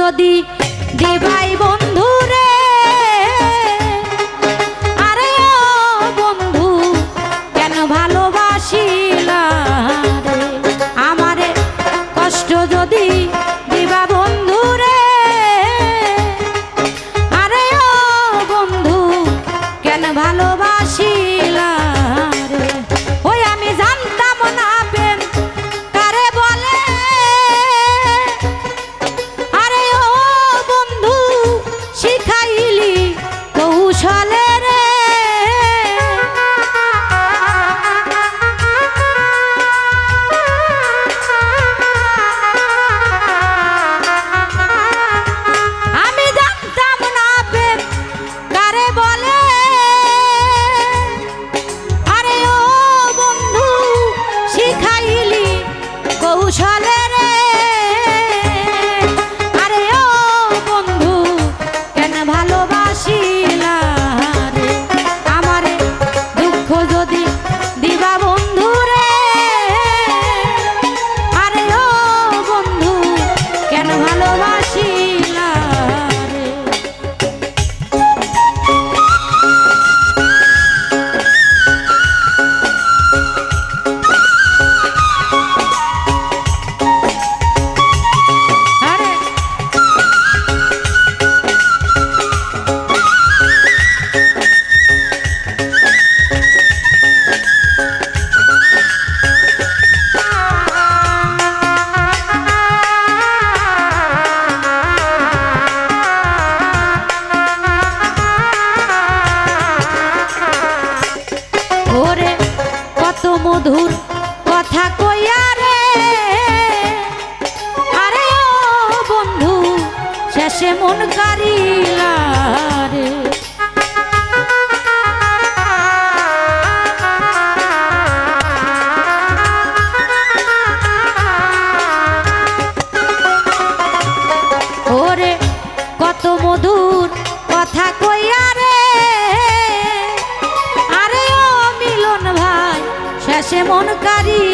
যদি দিবাই বন্ধু রে আরে বন্ধু, কেন ভালোবাসিলা আমারে কষ্ট যদি দিবা বন্ধু রে আরে বন্ধু, কেন ভালোবাসিলা মধুর কথা কইয়া রে। আরে ও বন্ধু শেষে মন কারিল আসে মন কারি।